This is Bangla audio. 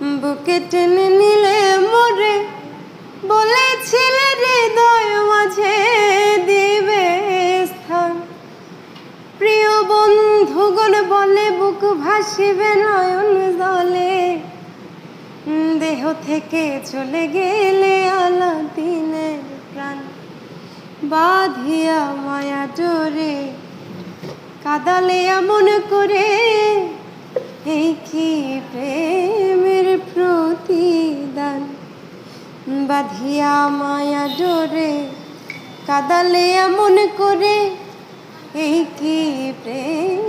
বুকে টেনে নিলে মরে, বলেছিলে হৃদয় মাঝে দিবে স্থান। প্রিয় বন্ধুগণ বলে, বুক ভাসিবে নয়ন জলে। দেহ থেকে চলে গেলে আলা দিনের প্রাণ। বাঁধিয়া মায়া জোরে, কাদালে এমন করে, এই কি প্রেমের বাঁধিয়া মায়া জোরে কাদালে এমন করে এই কি প্রেমের প্র